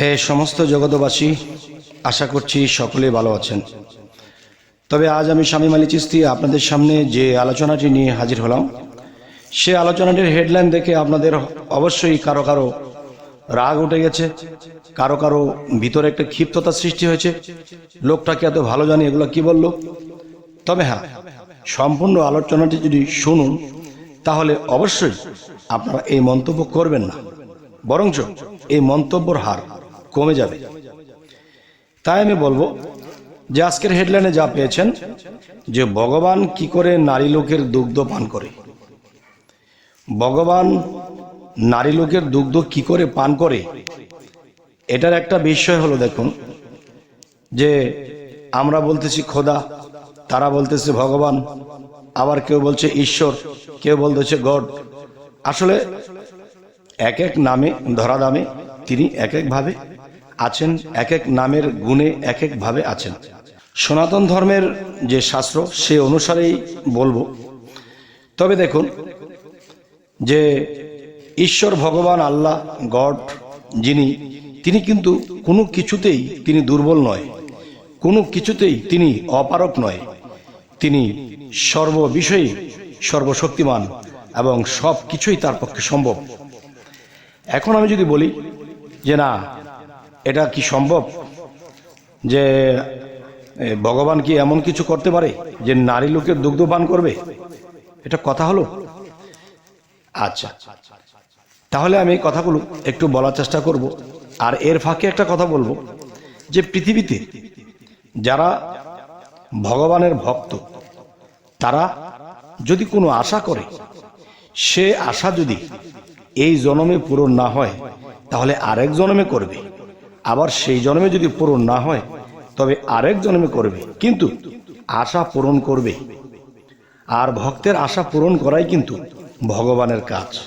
হে সমস্ত জগতবাসী আশা করছি সকলে ভালো আছেন। তবে আজ আমি স্বামী মালি চিস্তি আপনাদের সামনে যে আলোচনাটি নিয়ে হাজির হলাম, সে আলোচনাটির হেডলাইন দেখে আপনাদের অবশ্যই কারও কারও রাগ উঠে গেছে, কারও কারও ভিতরে একটা ক্ষিপ্ততা সৃষ্টি হয়েছে। লোকটাকে এত ভালো জানি এগুলো কি বলল? তবে হ্যাঁ সম্পূর্ণ আলোচনাটি যদি শুনুন, তাহলে অবশ্যই আপনারা এই মন্তব্য করবেন না, বরঞ্চ এই মন্তব্যর হার। কমে যাবে। তাই আমি বলব যে আজকের হেডলাইনে যা পেয়েছেন, যে ভগবান কি করে নারী লোকের দুগ্ধ পান করে? ভগবান নারী লোকের দুগ্ধ কি করে পান করে? এটার একটা বিষয় হলো দেখুন, যে আমরা বলতেছি খোদা, তারা বলতেছে ভগবান, আবার কেউ বলছে ঈশ্বর, কেউ বলতেছে গড। আসলে এক এক নামে ধরা দামে তিনি এক একভাবে আছেন এক এক নামের গুণে এক একভাবে আছেন। সনাতন ধর্মের যে শাস্ত্র, সে অনুসারেই বলব। তবে দেখুন, যে ঈশ্বর ভগবান আল্লাহ, গড, যিনি, তিনি কিন্তু কোনো কিছুতেই তিনি দুর্বল নয়। কোনো কিছুতেই তিনি অপারক নয়। তিনি সর্ব বিষয়ে সর্বশক্তিমান এবং সব কিছুই তার পক্ষে সম্ভব। এখন আমি যদি বলি যে না এটা কি সম্ভব যে ভগবান কি এমন কিছু করতে পারে যে নারী লোকের দুগ্ধ পান করবে? এটা কথা হলো? আচ্ছা। তাহলে আমি এই কথাগুলো একটু বলার চেষ্টা করব। আর এর ফাঁকে একটা কথা বলব যে, পৃথিবীতে যারা ভগবানের ভক্ত, তারা যদি কোনো আশা করে, সে আশা যদি এই জনমে পূরণ না হয়, তাহলে আরেক জনমে করবে। আবার সেই জন্মে যদি পূরণ না হয়, তবে আরেক জন্মে করবে। কিন্তু আশা পূরণ করবে। আর ভক্তের আশা পূরণ করাই কিন্তু ভগবানের কাজ।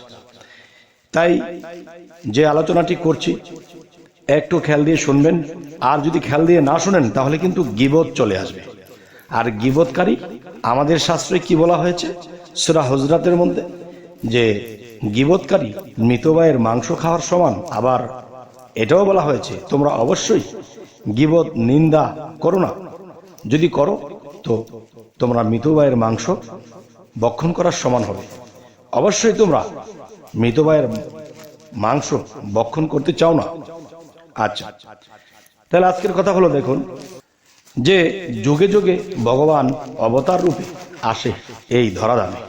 তাই যে আলোচনাটি করছি, একটু খেয়াল দিয়ে শুনবেন। আর যদি খেয়াল দিয়ে না শুনেন, তাহলে কিন্তু গিবত চলে আসবে। আর গিবতকারী আমাদের শাস্ত্রে কি বলা হয়েছে? সুরা হজরাতের মধ্যে যে গিবতকারী মৃতবায়ের মাংস খাওয়ার সমান আবার এটাও বলা হয়েছে, তোমরা অবশ্যই গিবত, নিন্দা করো না। যদি করো, তো তোমরা মৃতবায়ের মাংস বক্ষণ করার সমান হবে। অবশ্যই তোমরা মৃতবায়ের মাংস বক্ষণ করতে চাও না। আচ্ছা তাহলে আজকের কথা হলো দেখুন যে যুগে যুগে ভগবান অবতার রূপে আসে এই ধরাধামে।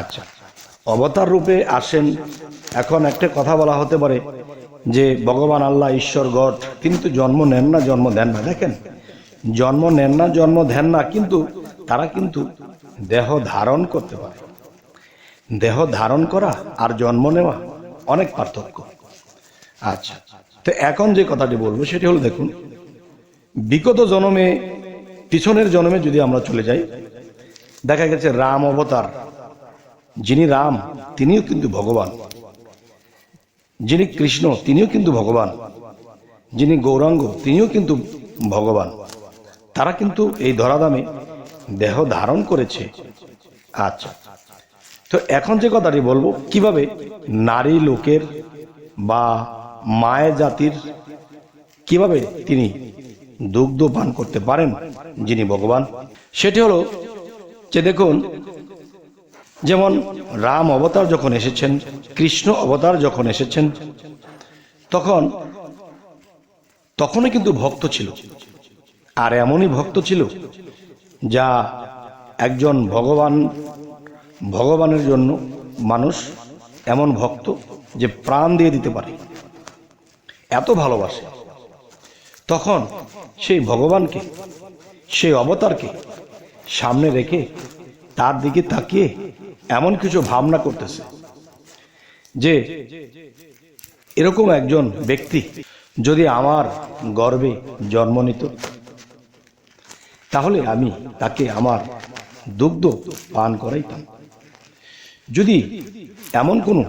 আচ্ছা অবতার রূপে আসেন, এখন একটা কথা বলা হতে পারে যে ভগবান আল্লাহ ঈশ্বর গড, তিনি তো জন্ম নেন না, জন্ম দেন না। দেখেন, জন্ম নেন না, জন্ম দেন না, কিন্তু তারা কিন্তু দেহ ধারণ করতে পারে। দেহ ধারণ করা আর জন্ম নেওয়া অনেক পার্থক্য। আচ্ছা তো এখন যে কথাটি বলব সেটি হলো দেখুন, বিগত জন্মে, পিছনের জন্মে যদি আমরা চলে যাই, দেখা গেছে রাম অবতার। যিনি রাম, তিনিও কিন্তু ভগবান। যিনি কৃষ্ণ, তিনিও কিন্তু ভগবান। যিনি গৌরাঙ্গ, তিনিও কিন্তু ভগবান। তারা কিন্তু এই ধরাধামে দেহ ধারণ করেছে। আচ্ছা। তো এখন যে কথাটি বলব, কীভাবে নারী লোকের বা মায়ের জাতির, কীভাবে তিনি দুগ্ধ পান করতে পারেন যিনি ভগবান, সেটি হলো যে দেখুন যেমন রাম অবতার যখন এসেছেন, কৃষ্ণ অবতার যখন এসেছেন, তখন তখনও কিন্তু ভক্ত ছিল। আর এমনই ভক্ত ছিল যা একজন ভগবান, ভগবানের জন্য মানুষ এমন ভক্ত যে প্রাণ দিয়ে দিতে পারে। এত ভালোবাসে। তখন সেই ভগবানকে, সেই অবতারকে সামনে রেখে তার দিকে তাকিয়ে এমন কিছু ভাবনা করতেছে যে এরকম একজন ব্যক্তি যদি আমার গর্বে জন্ম নিত, তাহলে আমি তাকে আমার দুগ্ধ পান করাইতাম। যদি এমন কোনো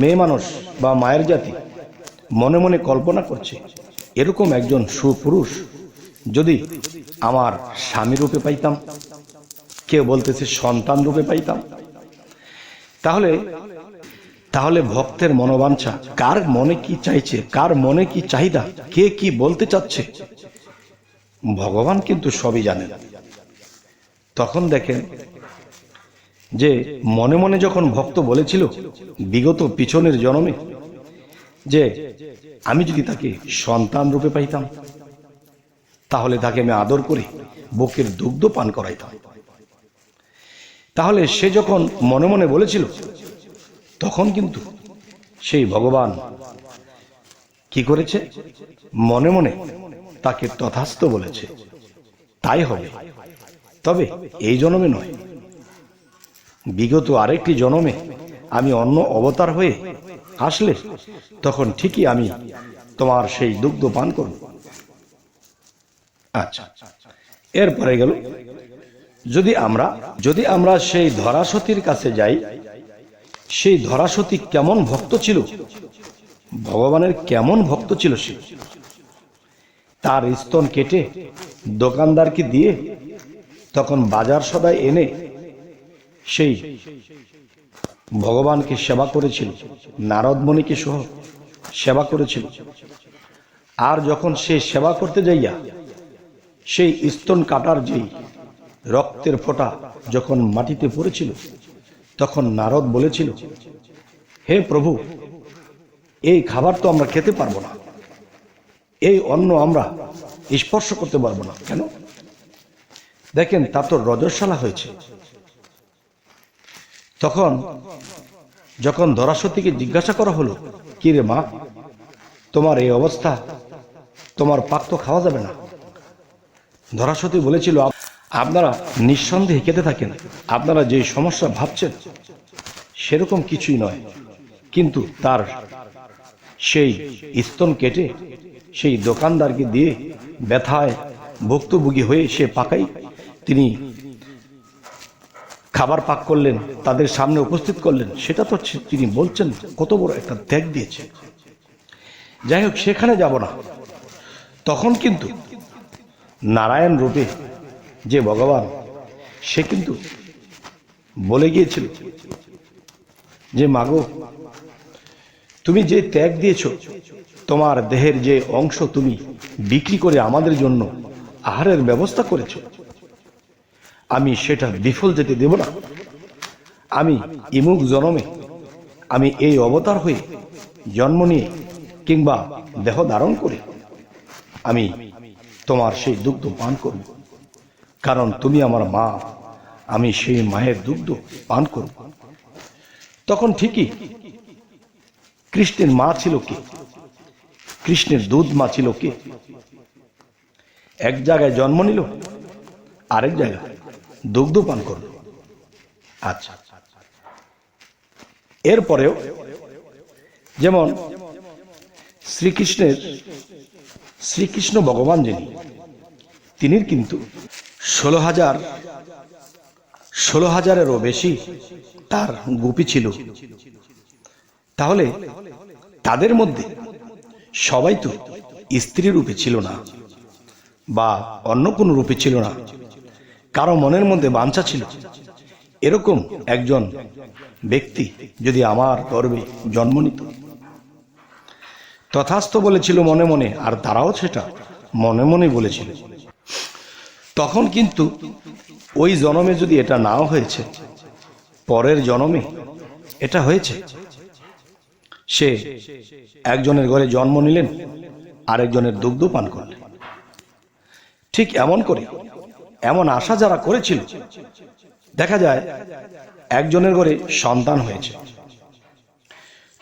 মেয়ে মানুষ বা মায়ের জাতি মনে মনে কল্পনা করছে, এরকম একজন সুপুরুষ যদি আমার স্বামী রূপে পাইতাম কেউ বলতেছে সন্তান রূপে পাইতাম। তাহলে তাহলে ভক্তের মনোবাঞ্ছা, কার মনে কি চাইছে, কার মনে কি চাহিদা, কে কি বলতে চাচ্ছে? ভগবান কিন্তু সবই জানেন। তখন দেখেন যে, মনে মনে যখন ভক্ত বলেছিল, বিগত পিছনের জন্মে, যে, আমি যদি তাকে সন্তান রূপে পাইতাম, তাহলে তাকে আমি আদর করে, বুকের দুগ্ধ পান করাইতাম। তাহলে সে যখন মনে মনে বলেছিল, তখন কিন্তু সেই ভগবান কি করেছে? মনে মনে তাকে তথাস্থ বলেছে। তাই হবে। তবে এই জন্মে নয়। বিগত আরেকটি জন্মে আমি অন্য অবতার হয়ে আসলে তখন ঠিকই আমি তোমার সেই দুগ্ধ পান করব। আচ্ছা এরপরে গেল যদি আমরা যদি আমরা সেই ধরাসতীর কাছে যাই, সেই ধরাসতী কেমন ভক্ত ছিল? ভগবানের কেমন ভক্ত ছিল সে? তার স্তন কেটে দোকানদারকে দিয়ে তখন বাজার সদায় এনে সেই ভগবানকে সেবা করেছিল নারদমণিকে সহ সেবা করেছিল। আর যখন সে সেবা করতে যাইয়া, সেই স্তন কাটার যেই রক্তের ফোঁটা যখন মাটিতে পড়েছিল, তখন নারদ বলেছিল, হে প্রভু, এই খাবার তো আমরা খেতে পারব না। এই অন্ন আমরা স্পর্শ করতে পারব না। কেন? দেখেন, তা তো রজস্বালা হয়েছে। তখন যখন ধরাসতীকে জিজ্ঞাসা করা হলো, কি রে মা, তোমার এই অবস্থা, তোমার পাক তো খাওয়া যাবে না? ধরাসতী বলেছিল "আপ- আপনারা নিঃসন্দেহে কেটে থাকেন। আপনারা যে সমস্যা ভাবছেন, সেরকম কিছুই নয়। কিন্তু তার সেই স্তন কেটে, সেই দোকানদারকে দিয়ে ব্যথায় ভুক্তভোগী হয়ে সে পাকাই, তিনি খাবার পাক করলেন, তাদের সামনে উপস্থিত করলেন, সেটা তো তিনি বলছেন, কত বড় একটা ত্যাগ দিয়েছে। যাই হোক, সেখানে যাব না। তখন কিন্তু নারায়ণ রূপে যে ভগবান, সে কিন্তু বলে গিয়েছিল যে, মাগো, তুমি যে ত্যাগ দিয়েছ, তোমার দেহের যে অংশ তুমি বিক্রি করে আমাদের জন্য আহারের ব্যবস্থা করেছ, আমি সেটা বিফল যেতে দেব না। আমি ইমুক জনমে আমি এই অবতার হয়ে জন্ম নিয়ে কিংবা দেহ ধারণ করে আমি তোমার সেই দুগ্ধ পান করব। কারণ তুমি আমার মা। আমি সেই মায়ের দুগ্ধ পান করব। তখন ঠিকই কৃষ্ণের মা ছিল কে? কৃষ্ণের দুধ মা ছিল কে? এক জায়গায় জন্ম নিল, আরেক জায়গায় দুগ্ধ পান করল। আচ্ছা। এরপরেও যেমন শ্রীকৃষ্ণের, শ্রীকৃষ্ণ ভগবান যিনি তিনি কিন্তু ষোলো হাজার, ষোলো হাজারেরও বেশি তার গুপি ছিল। তাহলে তাদের মধ্যে সবাই তো স্ত্রী রূপে ছিল না বা অন্য কোনো রূপে ছিল না। কারও মনের মধ্যে বাঞ্ছা ছিল। এরকম একজন ব্যক্তি যদি আমার গর্বে জন্ম নিত। তথাস্থ বলেছিল মনে মনে, আর তারাও সেটা মনে মনে বলেছিল। তখন কিন্তু ওই জনমে যদি এটা নাও হয়েছে, পরের জনমে এটা হয়েছে। সে একজনের ঘরে জন্ম নিলেন, আরেকজনের দুগ্ধ পান করলেন। ঠিক এমন করে, এমন আশা যারা করেছিল, দেখা যায় একজনের ঘরে সন্তান হয়েছে।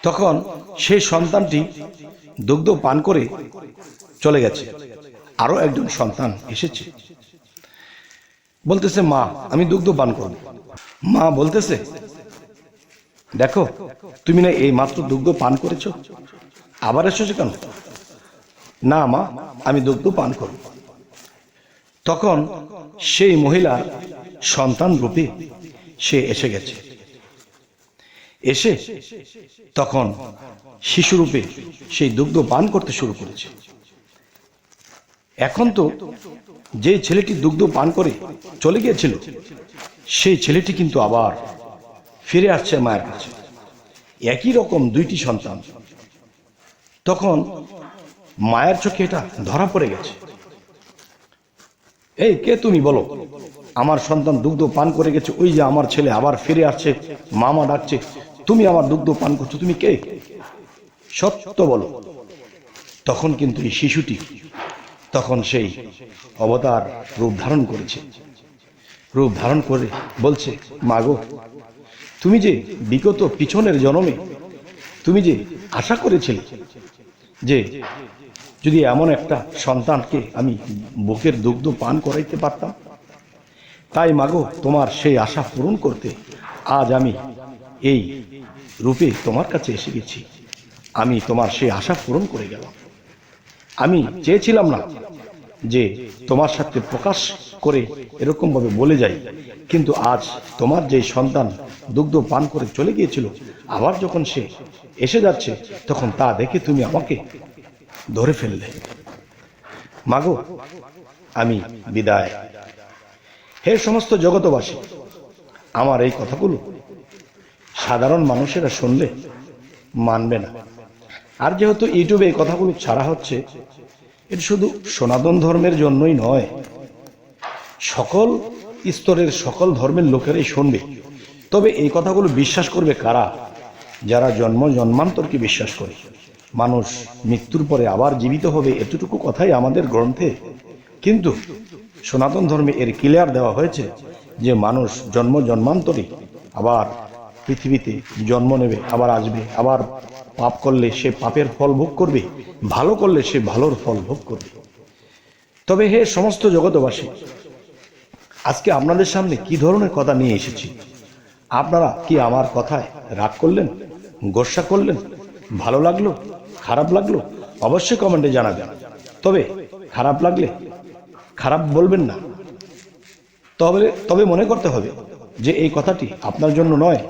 তখন সেই সন্তানটি দুগ্ধ পান করে চলে গেছে। আরও একজন সন্তান এসেছে। বলতেছে, মা, আমি দুগ্ধ পান করব। মা বলতেছে, দেখো, তুমি না এই মাত্র দুগ্ধ পান করেছ? আবার এসেছ কেন? না, মা, আমি দুগ্ধ পান করব। তখন সেই মহিলার সন্তান রূপে, সে এসে গেছে। এসে তখন শিশুরূপে সেই দুগ্ধ পান করতে শুরু করেছে। এখন তো যে ছেলেটি দুগ্ধ পান করে চলে গিয়েছিল, সেই ছেলেটি কিন্তু আবার ফিরে আসছে মায়ের কাছে। একই রকম দুইটি সন্তান। তখন মায়ের চোখে এটা ধরা পড়ে গেছে। এই কে তুমি বলো, আমার সন্তান দুগ্ধ পান করে গেছে, ওই যে আমার ছেলে আবার ফিরে আসছে, মামা ডাকছে, তুমি আমার দুগ্ধ পান করছ, তুমি কে? সত্য বলো। তখন কিন্তু এই শিশুটি তখন সেই অবতার রূপ ধারণ করেছে। রূপ ধারণ করে বলছে, মাগো, তুমি যে বিগত পিছনের জন্মে, তুমি যে আশা করেছিলে যে যদি এমন একটা সন্তানকে আমি বুকের দুগ্ধ পান করাইতে পারতাম, তাই মাগো, তোমার সেই আশা পূরণ করতে আজ আমি এই রূপে তোমার কাছে এসে গেছি। আমি তোমার সেই আশা পূরণ করে গেলাম। আমি চেয়েছিলাম না যে তোমার সাথে প্রকাশ করে এরকম ভাবে বলে যাই। কিন্তু আজ তোমার যে সন্তান দুগ্ধ পান করে চলে গিয়েছিল, আবার যখন সে এসে যাচ্ছে, তখন তা দেখে তুমি আমাকে ধরে ফেললে। মাগো, আমি বিদায়। হে সমস্ত জগতবাসী আমার এই কথাগুলো সাধারণ মানুষেরা শুনলে মানবে না। আর যেহেতু ইউটিউবে এই কথাগুলো ছাড়া হচ্ছে, এটা শুধু সনাতন ধর্মের জন্যই নয়। সকল স্তরের সকল ধর্মের লোকেরাই শুনবে। তবে এই কথাগুলো বিশ্বাস করবে কারা? যারা জন্ম জন্মান্তরকে বিশ্বাস করে। মানুষ মৃত্যুর পরে আবার জীবিত হবে এতটুকু কথাই আমাদের গ্রন্থে। কিন্তু সনাতন ধর্মে এর ক্লিয়ার দেওয়া হয়েছে যে মানুষ জন্ম জন্মান্তরে আবার পৃথিবীতে জন্ম নেবে, আবার আসবে, আবার পাপ করলে সে পাপের ফল ভোগ করবে, ভালো করলে সে ভালোর ফল ভোগ করবে। তবে হে সমস্ত জগতবাসী আজকে আপনাদের সামনে কি ধরনের কথা নিয়ে এসেছি? আপনারা কি আমার কথায় রাগ করলেন, গোসা করলেন, ভালো লাগল, খারাপ লাগল? অবশ্যই কমেন্টে জানাবেন। তবে খারাপ লাগলে খারাপ বলবেন না। তবে তবে মনে করতে হবে যে এই কথাটি আপনার জন্য নয়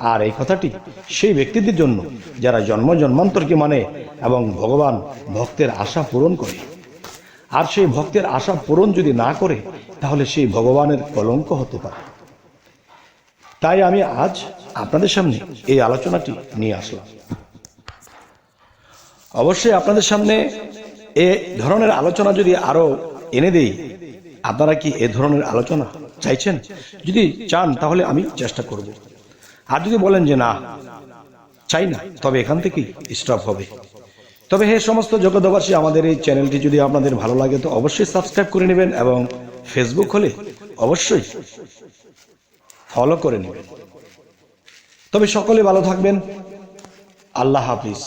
আর এই কথাটি সেই ব্যক্তিদের জন্য যারা জন্ম জন্মান্তরকে মানে এবং ভগবান ভক্তের আশা পূরণ করে। আর সেই ভক্তের আশা পূরণ যদি না করে, তাহলে সেই ভগবানের কলঙ্ক হতে পারে। তাই আমি আজ আপনাদের সামনে এই আলোচনাটি নিয়ে আসলাম। অবশ্যই আপনাদের সামনে এ ধরনের আলোচনা যদি আরও এনে দেই, আপনারা কি এ ধরনের আলোচনা চাইছেন? যদি চান, তাহলে আমি চেষ্টা করব। আর যদি বলেন যে, না, চাই না, তবে এখান থেকেই স্টপ হবে। তবে হে সমস্ত জগতবাসী আমাদের এই চ্যানেলটি যদি আপনাদের ভালো লাগে, তো অবশ্যই সাবস্ক্রাইব করে নেবেন এবং ফেসবুক হলে অবশ্যই ফলো করে নেবেন। তবে সকলে ভালো থাকবেন। আল্লাহ হাফিজ।